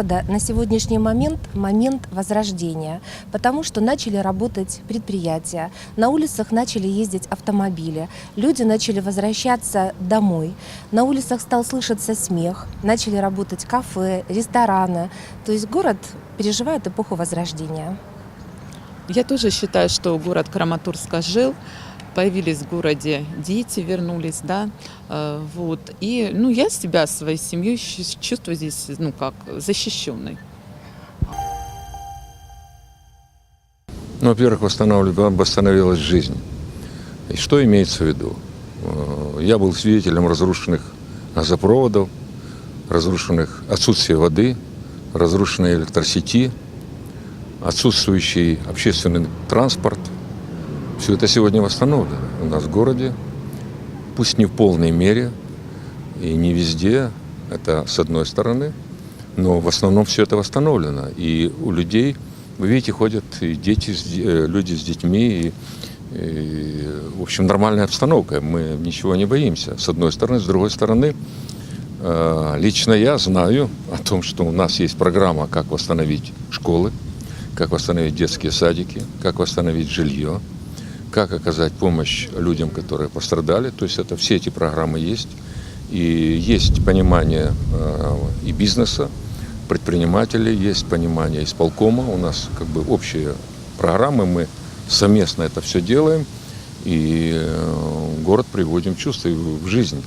города на сегодняшний момент момент возрождения, потому что начали работать предприятия, на улицах начали ездить автомобили, люди начали возвращаться домой, на улицах стал слышаться смех, начали работать кафе, рестораны. То есть город переживает эпоху возрождения. Я тоже считаю, что город Краматорск жил появились в городе дети, вернулись, да, э, вот. И, ну, я себя, своей семьей чувствую здесь, ну, как защищенной. Ну, во-первых, восстановилась жизнь. И что имеется в виду? Э, Я был свидетелем разрушенных газопроводов, разрушенных отсутствия воды, разрушенной электросети, отсутствующий общественный транспорт. Все это сегодня восстановлено у нас в городе, пусть не в полной мере и не везде, это с одной стороны, но в основном все это восстановлено. И у людей, вы видите, ходят и дети, э, люди с детьми, и, и, в общем, нормальная обстановка. Мы ничего не боимся. С одной стороны, с другой стороны, э, лично я знаю о том, что у нас есть программа, как восстановить школы, как восстановить детские садики, как восстановить жилье, как оказать помощь людям, которые пострадали. То есть это все эти программы есть. И есть понимание э, и бизнеса, предпринимателей, есть понимание исполкома. У нас как бы общие программы, мы совместно это все делаем. И э, город приводим в чувство и в жизнь.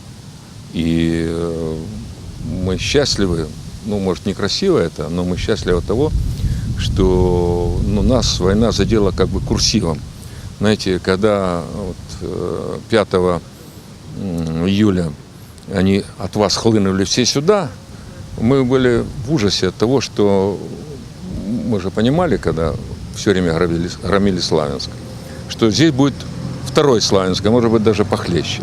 И э, мы счастливы, ну, может, некрасиво это, но мы счастливы от того, что ну, нас война задела как бы курсивом. Знаете, когда вот, э, 5 м, июля они от вас хлынули все сюда, мы были в ужасе от того, что мы же понимали, когда все время громили, громили Славянск, что здесь будет второй Славянск, а может быть даже похлеще.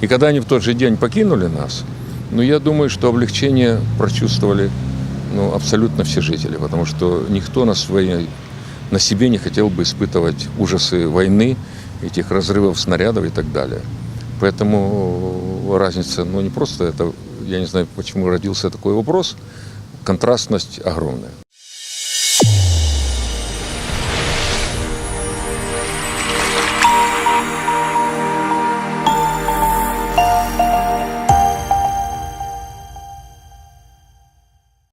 И когда они в тот же день покинули нас, ну, я думаю, что облегчение прочувствовали ну, абсолютно все жители, потому что никто на, своей, на себе не хотел бы испытывать ужасы войны, этих разрывов снарядов и так далее. Поэтому разница, ну не просто это, я не знаю, почему родился такой вопрос, контрастность огромная.